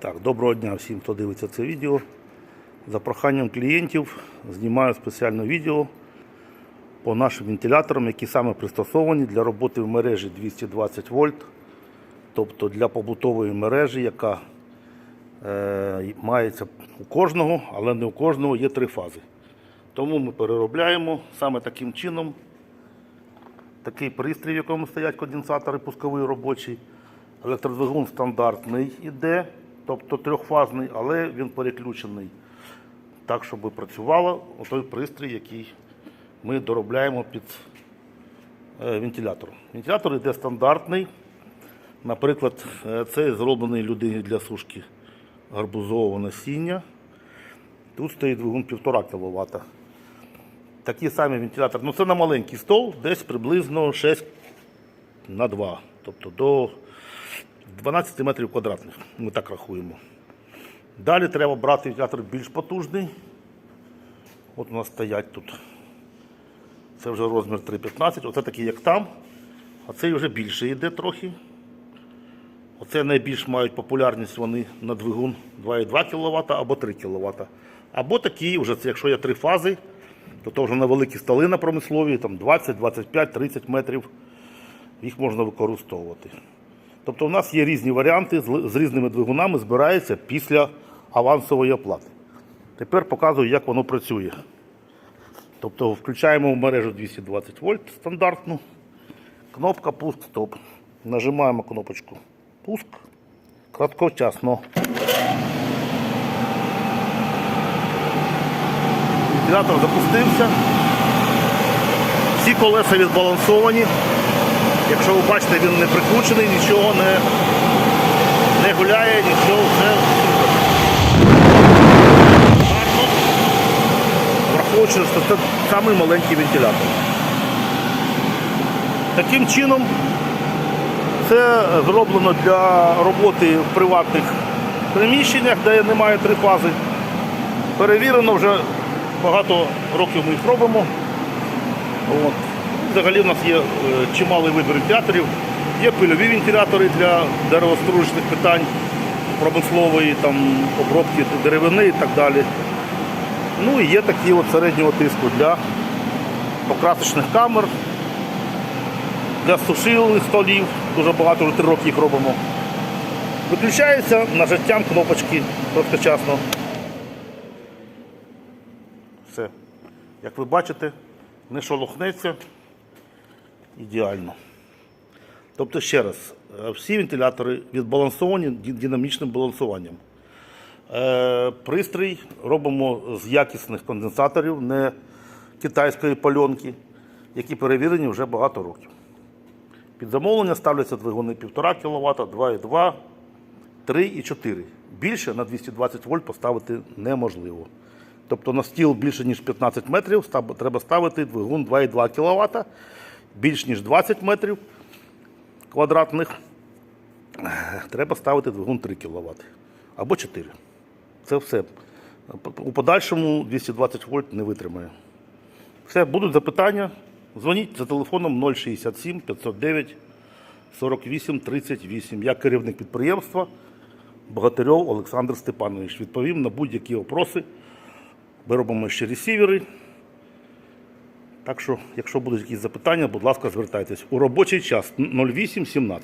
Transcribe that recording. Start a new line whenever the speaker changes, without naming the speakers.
Так, доброго дня всім, хто дивиться це відео. За проханням клієнтів знімаю спеціальне відео по нашим вентиляторам, які саме пристосовані для роботи в мережі 220 вольт, тобто для побутової мережі, яка е, мається у кожного, але не у кожного є три фази. Тому ми переробляємо саме таким чином такий пристрій, в якому стоять конденсатори пусковий робочий. Електродвигун стандартний іде, тобто трьохфазний, але він переключений так, щоб працювало той пристрій, який ми доробляємо під е, вентилятор. Вентилятор йде стандартний. Наприклад, е, це зроблений людині для сушки гарбузового насіння. Тут стоїть двигун 1,5 кВт. Такі самі вентилятори. Ну це на маленький стол, десь приблизно 6 на 2. Тобто до 12 метрів квадратних. Ми так рахуємо. Далі треба брати вентилятор більш потужний. От у нас стоять тут. Це вже розмір 3,15. Оце такий, як там. А цей вже більше йде трохи. Оце найбільш мають популярність вони на двигун 2,2 кВт або 3 кВт. Або такі, вже, якщо є три фази, то, то вже на великі столи на промислові, там 20, 25, 30 метрів, їх можна використовувати. Тобто у нас є різні варіанти з, різними двигунами, збирається після авансової оплати. Тепер показую, як воно працює. Тобто включаємо в мережу 220 вольт стандартну. Кнопка пуск, стоп. Нажимаємо кнопочку пуск. Краткочасно. Вентилятор запустився. Всі колеса відбалансовані. Якщо ви бачите, він не прикручений, нічого не, не гуляє, нічого, супер. Гарно. Враховуючи, що це самий маленький вентилятор. Таким чином це зроблено для роботи в приватних приміщеннях, де немає три фази. Перевірено вже багато років ми їх робимо. От. Взагалі в нас є е, чималий вибір вентиляторів. Є пильові вентилятори для деревостружечних питань, промислової там, обробки деревини і так далі. Ну і є такі от середнього тиску для покрасочних камер, для сушильних столів. Дуже багато вже три роки їх робимо. Виключається нажаттям кнопочки короткочасно. Все. Як ви бачите, не шолохнеться ідеально. Тобто, ще раз, е, всі вентилятори відбалансовані динамічним балансуванням. Е, Пристрій робимо з якісних конденсаторів, не китайської пальонки, які перевірені вже багато років. Під замовлення ставляться двигуни 1,5 кВт, 2,2, 3 і 4. Більше на 220 вольт поставити неможливо. Тобто на стіл більше ніж 15 метрів треба ставити двигун 2,2 кВт, більш ніж 20 метрів квадратних треба ставити двигун 3 кВт або 4. Це все. У подальшому 220 вольт не витримає. Все, будуть запитання. Дзвоніть за телефоном 067 509 48 38. Я керівник підприємства Богатирьов Олександр Степанович. Відповім на будь-які опроси. Ми робимо ще ресівери. Так що, якщо будуть якісь запитання, будь ласка, звертайтесь. У робочий час 08.17.